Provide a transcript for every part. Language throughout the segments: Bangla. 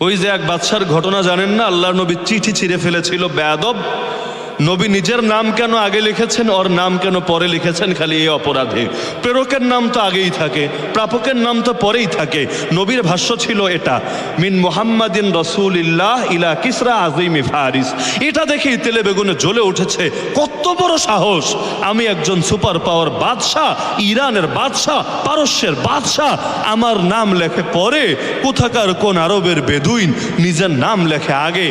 ওই যে এক বাদশার ঘটনা জানেন না? আল্লাহ নবী চিঠি ছিঁড়ে ফেলেছিল বেয়াদব। নবী নিজের নাম কেন আগে লিখেছেন, ওর নাম কেন পরে লিখেছেন খালি এই অপরাধে? প্রেরকের নাম তো আগেই থাকে, প্রাপকের নাম তো পরেই থাকে। নবীর ভাষ্য ছিল এটা, মিন মোহাম্মদিন রসুল ইল্লাহ ইলা কিসরা আজিমি ফারিস। এটা দেখেই তেলে বেগুনে জ্বলে উঠেছে, কত বড় সাহস, আমি একজন সুপার পাওয়ার বাদশাহ, ইরানের বাদশাহ, পারস্যের বাদশাহ, আমার নাম লেখে পরে, কোথাকার কোন আরবের বেদুইন নিজের নাম লেখে আগে,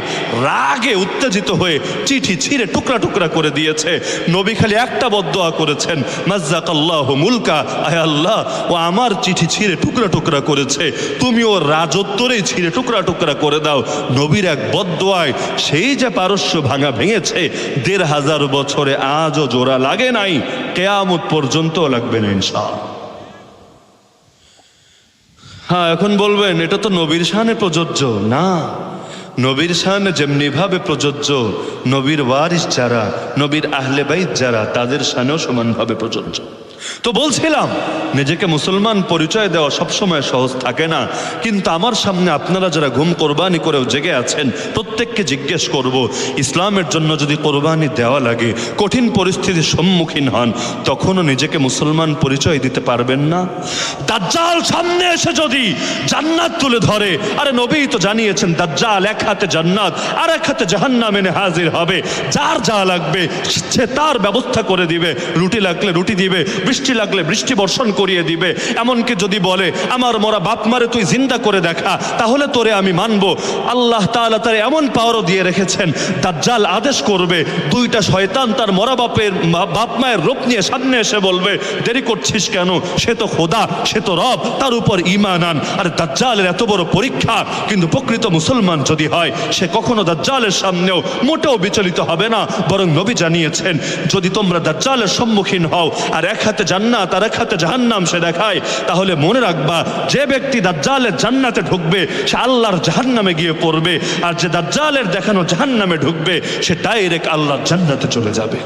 রাগে উত্তেজিত হয়ে চিঠি ছিঁড়ে টুকরা টুকরা করে দিয়েছে। নবী খালি একটা বদোয়া করেছেন মাজ্জাক আল্লাহ মুলকা। আয় আল্লাহ, ও আমার চিঠি ছিঁড়ে টুকরা টুকরা করেছে। তুমি ওর রাজত্বরেই ছিঁড়ে টুকরা টুকরা করে দাও। নবীর এক বদোয়ায় সেই যে পারস্য ভাঙা ভেঙেছে, দেড় হাজার বছরে আজও জোড়া লাগে নাই। কেয়ামত পর্যন্ত লাগবে না ইনশাআল্লাহ। হ্যাঁ এখন বলবেন, এটা তো নবীর শানে প্রযোজ্য। না নবীর শান যেমনিভাবে প্রযোজ্য, নবীর ওয়ারিস যারা, নবীর আহলে বাইত যারা, তাদের শানেও সমানভাবে প্রযোজ্য। তো বলছিলাম, নিজেকে মুসলমান পরিচয় দেওয়া সবসময় সহজ থাকে না। কিন্তু আমার সামনে আপনারা যারা ঘুম কোরবানি করেও জেগে আছেন, প্রত্যেককে জিজ্ঞেস করব, ইসলামের জন্য যদি কোরবানি দেওয়া লাগে, কঠিন পরিস্থিতির সম্মুখীন হন, তখনও নিজেকে মুসলমান পরিচয় দিতে পারবেন না? দাজ্জাল সামনে এসে যদি জান্নাত তুলে ধরে, আরে নবী তো জানিয়েছেন, দাজ্জাল এক হাতে জান্নাত, আর এক হাতে জাহান্নাম এনে হাজির হবে। যার যা লাগবে, সে তার ব্যবস্থা করে দিবে। রুটি লাগলে রুটি দিবে বৃষ্টি লাগলে বৃষ্টি বর্ষণ করিয়ে দিবে। এমনকি যদি বলে, আমার মরা বাপ মারে তুই জিন্দা করে দেখা তাহলে তোরে আমি মানব। আল্লাহ তাআলা তার এমন পাওয়ারও দিয়ে রেখেছেন, দাজ্জাল আদেশ করবে, দুইটা শয়তান তার মরা বাপের বাপ মায়ের রূপ নিয়ে সামনে এসে বলবে, দেরি করছিস কেন? সে তো খোদা, সে তো রব, তার উপর ইমান আন। আর দাজ্জালের এত বড় পরীক্ষা, কিন্তু প্রকৃত মুসলমান যদি হয়, সে কখনো দাজ্জালের সামনেও মোটেও বিচলিত হবে না। বরং নবী জানিয়েছেন, যদি তোমরা দাজ্জালের সম্মুখীন হও, আর এক হাতে জান্নাত, আর এক হাতে জাহান্নাম সে দেখায়। তাহলে মনে রাখবা, যে ব্যক্তি দাজ্জালের জান্নাতে ঢুকবে, সে আল্লাহর জাহান্নামে গিয়ে পড়বে, আর যে দাজ্জালের দেখানো জাহান্নামে ঢুকবে, সে ডাইরেক্ট আল্লাহর জান্নাতে চলে যাবে।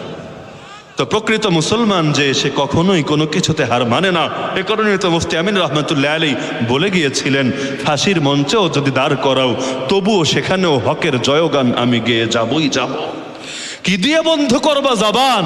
তো প্রকৃত মুসলমান যে, সে কখনোই কোনো কিছুতে হার মানে না। এ কারণে তো মুফতি আমিন রহমতুল্লাহ আলী বলে গিয়েছিলেন, ফাঁসির মঞ্চেও যদি দাঁড় করাও, তবুও সেখানেও হকের জয়গান আমি গেয়ে যাবই যাব। কি দিয়ে বন্ধ করবা জবান?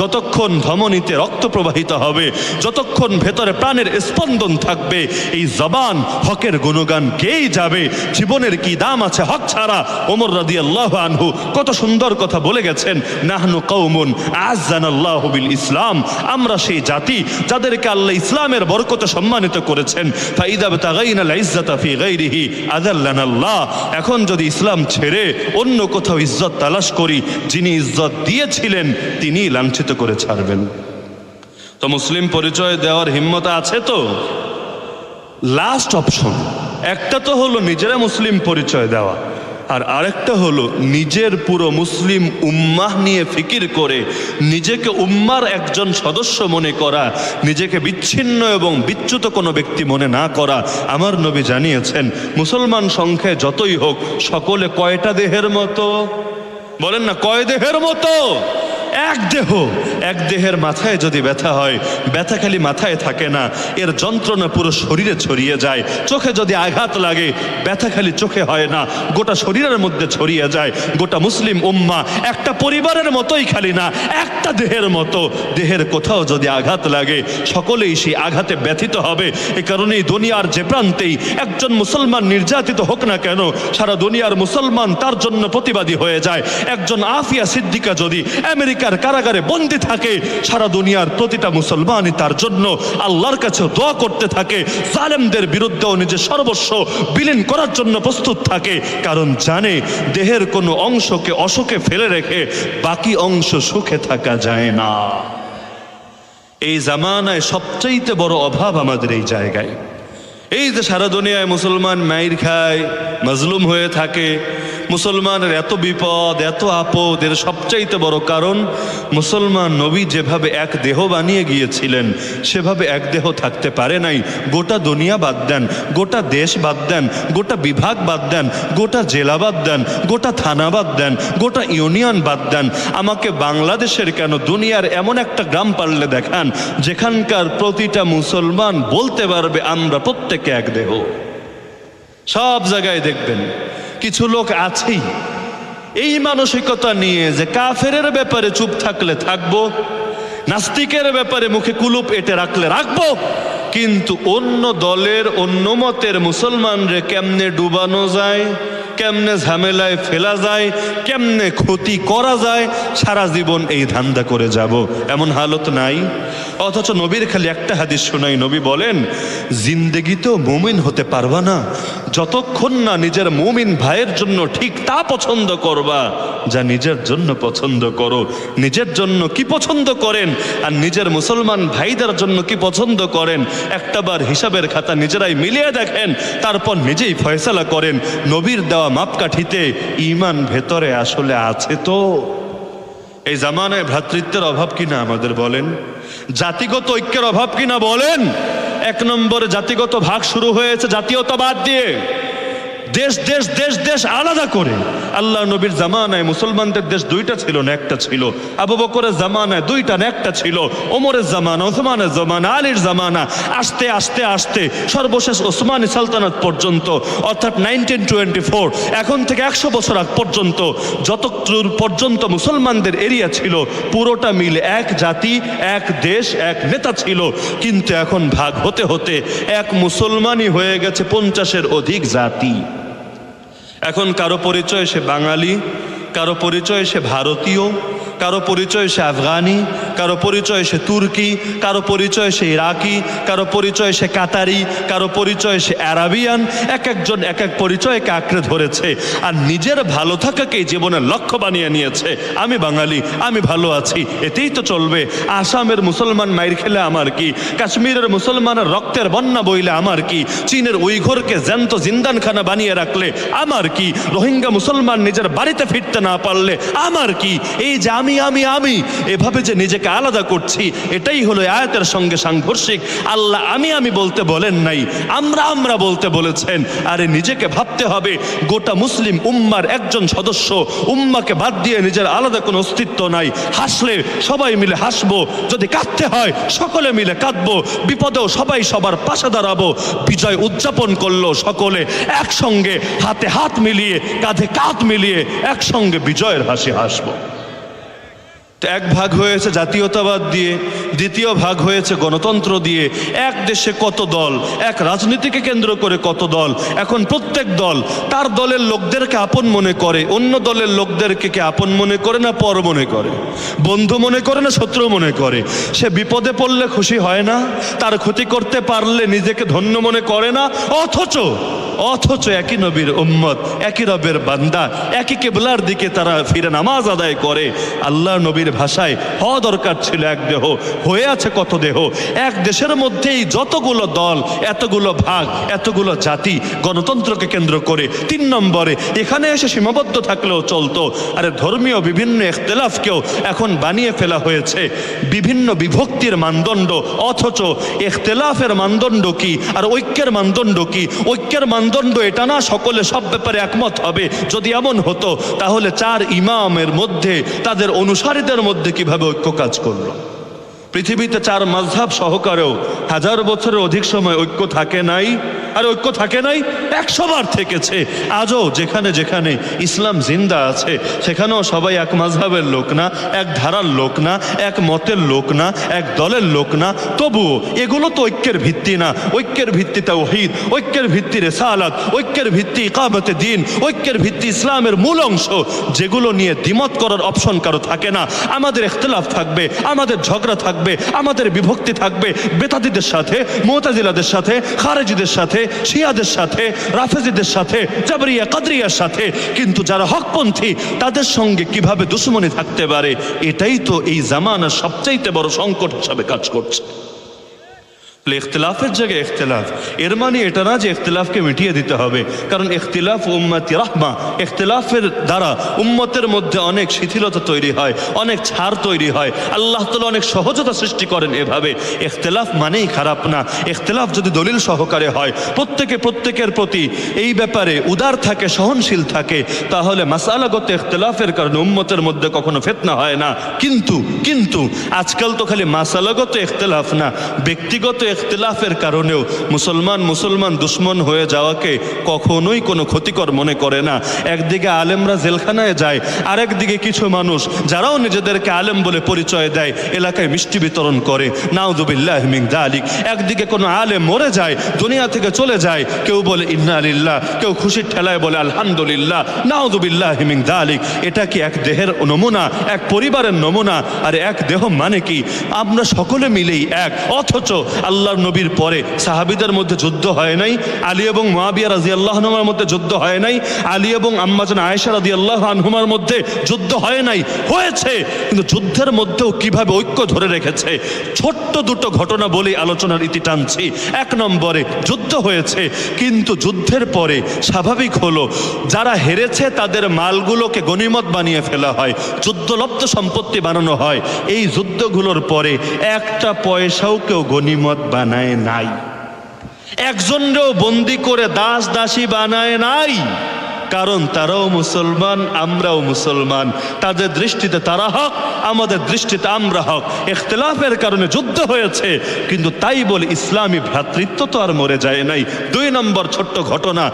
যতক্ষণ ধমনীতে রক্ত প্রবাহিত হবে, যতক্ষণ ভেতরে প্রাণের স্পন্দন থাকবে, এই জবান হকের গুণগান কেই যাবে? জীবনের কি দাম আছে হক ছাড়া? ওমর রাদি আল্লাহ আনহু কত সুন্দর কথা বলে গেছেন, নাহনু কৌমুন আজান আল্লাহ বিল ইসলাম। আমরা সেই জাতি যাদেরকে আল্লাহ ইসলামের বরকতে সম্মানিত করেছেন। ফাইদা তাগাইনাল ইজ্জাতা ফি গাইরিহি আদাল্লানাল্লাহ এখন যদি ইসলাম ছেড়ে অন্য কোথাও ইজ্জত তালাশ করি, যিনি ইজ্জত দিয়েছিলেন, তিনি লাঞ্ছিত করে ছাড়বেন। তো মুসলিম পরিচয় দেওয়ার হিম্মত আছে তো? লাস্ট অপশন একটা তো হলো নিজেরা মুসলিম পরিচয় দেওয়া, আর আরেকটা হলো নিজের পুরো মুসলিম উম্মাহ নিয়ে ফিকির করে, নিজেকে উম্মার একজন সদস্য মনে করা, নিজেকে বিচ্ছিন্ন এবং বিচ্যুত কোনো ব্যক্তি মনে না করা। আমার নবী জানিয়েছেন, মুসলমান সংখ্যায় যতই হোক, সকলে কয়টা দেহের মতো? বলেন না কয় দেহের মতো এক দেহ, এক দেহের মাথায় যদি ব্যথা হয়, ব্যথা খালি মাথায় থাকে না। এর যন্ত্রণা পুরো শরীরে ছড়িয়ে যায়। চোখে যদি আঘাত লাগে, ব্যথা খালি চোখে হয় না। গোটা শরীরের মধ্যে ছড়িয়ে যায়। গোটা মুসলিম উম্মা একটা পরিবারের মতোই খালি না, একটা দেহের মতো। দেহের কোথাও যদি আঘাত লাগে, সকলেই সেই আঘাতে ব্যথিত হবে। এ কারণেই দুনিয়ার যে প্রান্তেই একজন মুসলমান নির্যাতিত হোক না কেন, সারা দুনিয়ার মুসলমান তার জন্য প্রতিবাদী হয়ে যায়। একজন আফিয়া সিদ্দিকা যদি আমেরিকার কারাগারে বন্দী থাকে, সারা দুনিয়ার প্রতিটা মুসলমানই তার জন্য আল্লাহর কাছে দোয়া করতে থাকে। জালেমদের বিরুদ্ধেও নিজের সর্বস্ব বিলীন করার জন্য প্রস্তুত থাকে, কারণ জানে দেহের কোনো অংশকে অসুখে ফেলে রেখে বাকি অংশ সুখে থাকা যায় না। এই জামানায় সবচাইতে বড় অভাব আমাদের এই জায়গায়। এই যে সারা দুনিয়ায় মুসলমান মাইর খায়, মজলুম হয়ে থাকে মুসলমানের এত বিপদ, এত আপদ এর সবচাইতে বড় কারণ, মুসলমান নবী যেভাবে এক দেহ বানিয়ে গিয়েছিলেন, সেভাবে এক দেহ থাকতে পারে নাই। গোটা দুনিয়া বাদ দেন, গোটা দেশ বাদ দেন, গোটা বিভাগ বাদ দেন, গোটা জেলা বাদ দেন, গোটা থানা বাদ দেন, গোটা ইউনিয়ন বাদ দেন। আমাকে বাংলাদেশের কেন দুনিয়ার এমন একটা গ্রাম পারলে দেখান, যেখানকার প্রতিটা মুসলমান বলতে পারবে, আমরা প্রত্যেকে এক দেহ। সব জায়গায় দেখবেন। কিছু লোক আছেই। এই মানসিকতা নিয়ে যে কাফেরের ব্যাপারে চুপ থাকলে থাকব, নাস্তিকের ব্যাপারে মুখে কুলুপ এটে রাখলে রাখব, কিন্তু অন্য দলের, অন্য মতের মুসলমানরে কেমনে ডুবানো যায়? কেমনে ঝামেলায় ফেলা যায়, কেমনে ক্ষতি করা যায়, সারা জীবন এই ধান্দা করে যাব। এমন হালত নাই। অথচ নবীর খালি একটা হাদিস শোনাই, নবী বলেন, জিন্দেগি তো মুমিন হতে পারবা না। যতক্ষণ না নিজের মুমিন ভাইয়ের জন্য ঠিক তা পছন্দ করবা, যা নিজের জন্য পছন্দ করো। নিজের জন্য কি পছন্দ করেন? আর নিজের মুসলমান ভাইদের জন্য কি পছন্দ করেন? একটাবার হিসাবের খাতা নিজেরাই মিলিয়ে দেখেন, তারপর নিজেই ফয়সালা করেন। নবীর দেওয়া মাপকাঠিতে ইমান ভেতরে আসলে আছে তো? এই জামানায় ভ্রাতৃত্বের অভাব কিনা আমাদের বলেন? জাতিগত ঐক্যের অভাব কিনা বলেন? এক নম্বরে জাতিগত ভাগ শুরু হয়েছে জাতীয়তাবাদ দিয়ে। দেশ দেশ দেশ দেশ আলাদা করে। আল্লাহ নবীর জামানায় মুসলমানদের দেশ দুইটা ছিল, না একটা ছিল। আবু বকরের জামানায় দুইটা, না একটা ছিল। ওমরের জামানা, ওসমানের জামানা, আলীর জামানা। আস্তে আস্তে আস্তে সর্বশেষ ওসমানী সালতানাত পর্যন্ত, অর্থাৎ নাইনটিন টোয়েন্টি ফোর, এখন থেকে একশো বছর আগ পর্যন্ত যত পর্যন্ত মুসলমানদের এরিয়া ছিল, পুরোটা মিলে এক জাতি, এক দেশ, এক নেতা ছিল। কিন্তু এখন ভাগ হতে হতে এক মুসলমানই হয়ে গেছে পঞ্চাশের অধিক জাতি। এখন কারও পরিচয় সে বাঙালি কারও পরিচয় সে ভারতীয় কারও পরিচয় সে আফগানি কারও পরিচয় সে তুর্কি, কারও পরিচয় সে ইরাকি, কারও পরিচয় সে কাতারি, কারও পরিচয় সে অ্যারাবিয়ান, এক একজন এক এক পরিচয়কে আঁকড়ে ধরেছে আর নিজের ভালো থাকাকেই জীবনের লক্ষ্য বানিয়ে নিয়েছে। আমি বাঙালি, আমি ভালো আছি, এতেই তো চলবে। আসামের মুসলমান মাইর খেলে আমার কি? কাশ্মীরের মুসলমানের রক্তের বন্যা বইলে আমার কি? চীনের উইঘোরকে জ্যান্ত জিন্দানখানা বানিয়ে রাখলে আমার কি? রোহিঙ্গা মুসলমান নিজের বাড়িতে ফিরতে না পারলে আমার কি? এই যে আমি আমি আমি, এভাবে যে নিজেকে আলাদা করছি। এটাই হলো আয়াতের সঙ্গে সাংঘর্ষিক। আল্লাহ আমি আমি বলতে বলেন নাই, আমরা আমরা বলতে বলেছেন। আরে নিজেকে ভাবতে হবে, গোটা মুসলিম উম্মার একজন সদস্য, উম্মাকে বাদ দিয়ে নিজের আলাদা কোনো অস্তিত্ব নাই। হাসলে সবাই মিলে হাসবো, যদি কাঁদতে হয় সকলে মিলে কাঁদবো, বিপদেও সবাই সবার পাশে দাঁড়াবো। বিজয় উদযাপন করল সকলে একসঙ্গে, হাতে হাত মিলিয়ে, কাঁধে কাঁধ মিলিয়ে একসঙ্গে বিজয়ের হাসি হাসবো। এক ভাগ হয়েছে জাতীয়তাবাদ দিয়ে, দ্বিতীয় ভাগ হয়েছে গণতন্ত্র দিয়ে। এক দেশে কত দল, এক রাজনীতিকে কেন্দ্র করে কত দল, এখন প্রত্যেক দল তার দলের লোকদেরকে আপন মনে করে, অন্য দলের লোকদেরকে কে আপন মনে করে না পর মনে করে? বন্ধু মনে করে না শত্রু মনে করে? সে বিপদে পড়লে খুশি হয় না, তার ক্ষতি করতে পারলে নিজেকে ধন্য মনে করে না, অথচ অথচ একই নবীর উম্মত, একই রবের বান্দা, একই কেবলার দিকে তারা ফিরে নামাজ আদায় করে। আল্লাহ নবীর ভাষায়, হওয়া দরকার ছিল এক দেহ, হয়ে আছে কত দেহ। এক দেশের মধ্যেই যতগুলো দল, এতগুলো ভাগ, এতগুলো জাতি গণতন্ত্রকে কেন্দ্র করে তিন নম্বরে এখানে এসে সীমাবদ্ধ থাকলেও চলতো। আরে ধর্মীয় বিভিন্ন এখতেলাফকেও এখন বানিয়ে ফেলা হয়েছে। বিভিন্ন বিভক্তির মানদণ্ড, অথচ এখতেলাফের মানদণ্ড কি, আর ঐক্যের মানদণ্ড কি? ঐক্যের মানদণ্ড এটা না, সকলে সব ব্যাপারে একমত হবে। যদি এমন হতো, তাহলে চার ইমামের মধ্যে তাদের অনুসারীদের মধ্যে কীভাবে ঐক্য কাজ করল? পৃথিবীতে চার মাঝহাব সহকারেও হাজার বছরের অধিক সময় ঐক্য থাকে নাই আর ঐক্য থাকে নাই, একশো বার থেকেছে। আজও যেখানে যেখানে ইসলাম জিন্দা আছে, সেখানেও সবাই এক মাঝহাবের লোক না, এক ধারার লোক না, এক মতের লোক না, এক দলের লোক না। তবুও এগুলো তো ঐক্যের ভিত্তি না। ঐক্যের ভিত্তি তাওহীদ, ঐক্যের ভিত্তি রেসালাত, ঐক্যের ভিত্তি ইকামতে দিন, ঐক্যের ভিত্তি ইসলামের মূল অংশ। যেগুলো নিয়ে দ্বিমত করার অপশন কারও থাকে না। আমাদের ইখতলাফ থাকবে, আমাদের ঝগড়া থাকবে, আমাদের বিভক্তি থাকবে। বেতাদিদের সাথে, মোতাজিলাদের সাথে, খারেজিদের সাথে শিয়াদের সাথে, রাফেজিদের সাথে, জাবরিয়া, কাদরিয়ার সাথে। কিন্তু যারা হকপন্থী, তাদের সঙ্গে কীভাবে দুশ্মনী থাকতে পারে? এটাই তো এই জামানার সবচাইতে বড় সংকট হিসাবে কাজ করছে। তাহলে ইখতলাফের জায়গায় ইখতলাফ। এর মানে এটা না যে ইখতলাফকে মিটিয়ে দিতে হবে। কারণ ইখতলাফ উম্মতি রাহমা। ইখতলাফের দ্বারা উম্মতের মধ্যে অনেক শিথিলতা তৈরি হয়, অনেক ছাড় তৈরি হয়। আল্লাহ তালা অনেক সহজতা সৃষ্টি করেন এভাবে। ইখতলাফ মানেই খারাপ না। ইখতলাফ যদি দলিল সহকারে হয়, প্রত্যেকে প্রত্যেকের প্রতি এই ব্যাপারে উদার থাকে, সহনশীল থাকে, তাহলে মাসালাগত ইখতলাফের কারণে উম্মতের মধ্যে কখনো ফেতনা হয় না। কিন্তু কিন্তু, আজকাল তো খালি মাসালাগত ইখতলাফ না, ব্যক্তিগত ইখতিলাফের কারণেও মুসলমান মুসলমান দুশ্মন হয়ে যাওয়াকে কখনোই কোনো ক্ষতিকর মনে করে না। একদিকে আলেমরা জেলখানায় যায়, আরেকদিকে কিছু মানুষ যারাও নিজেদেরকে আলেম বলে পরিচয় দেয়, এলাকায় মিষ্টি বিতরণ করে। নাউদুবিল্লাহ মিং দালিক একদিকে কোনো আলেম মরে যায়, দুনিয়া থেকে চলে যায়, কেউ বলে ইন্না আলিল্লাহ কেউ খুশির ঠেলায় বলে আলহামদুলিল্লাহ নাউদুবিল্লাহ মিং দালিক এটা কি এক দেহের নমুনা, এক পরিবারের নমুনা? আর এক দেহ মানে কি? আমরা সকলে মিলেই এক, অথচ আল্লাহর নবীর পরে সাহাবিদের মধ্যে যুদ্ধ হয় নাই, আলী এবং মহাবিয়া রাজি আল্লাহ মধ্যে যুদ্ধ হয় নাই, আলী এবং আম্মাজান আয়েশা রাজি আল্লাহ আনহুমার মধ্যে যুদ্ধ হয় নাই, হয়েছে, কিন্তু যুদ্ধের মধ্যেও কীভাবে ঐক্য ধরে রেখেছে? ছোট্ট দুটো ঘটনা বলেই আলোচনার ইতি টানছি। এক নম্বরে, যুদ্ধ হয়েছে, কিন্তু যুদ্ধের পরে স্বাভাবিক হলো, যারা হেরেছে তাদের মালগুলোকে গনিমত বানিয়ে ফেলা হয়, যুদ্ধলব্ধ সম্পত্তি বানানো হয়। এই যুদ্ধগুলোর পরে একটা পয়সাও কেউ গনিমত বানায় নাই। একজনরেও বন্দি করে দাস দাসী বানায় নাই। কারণ তারাও মুসলমান, আমরাও মুসলমান। তাদের দৃষ্টিতে তারা হক, আমাদের দৃষ্টিতে আমরা হক। ইখতিলাফের কারণে যুদ্ধ হয়েছে, কিন্তু তাই বলে ইসলামী ভ্রাতৃত্ব তো আর মরে যায় নাই। দুই নম্বর ছোট্ট ঘটনা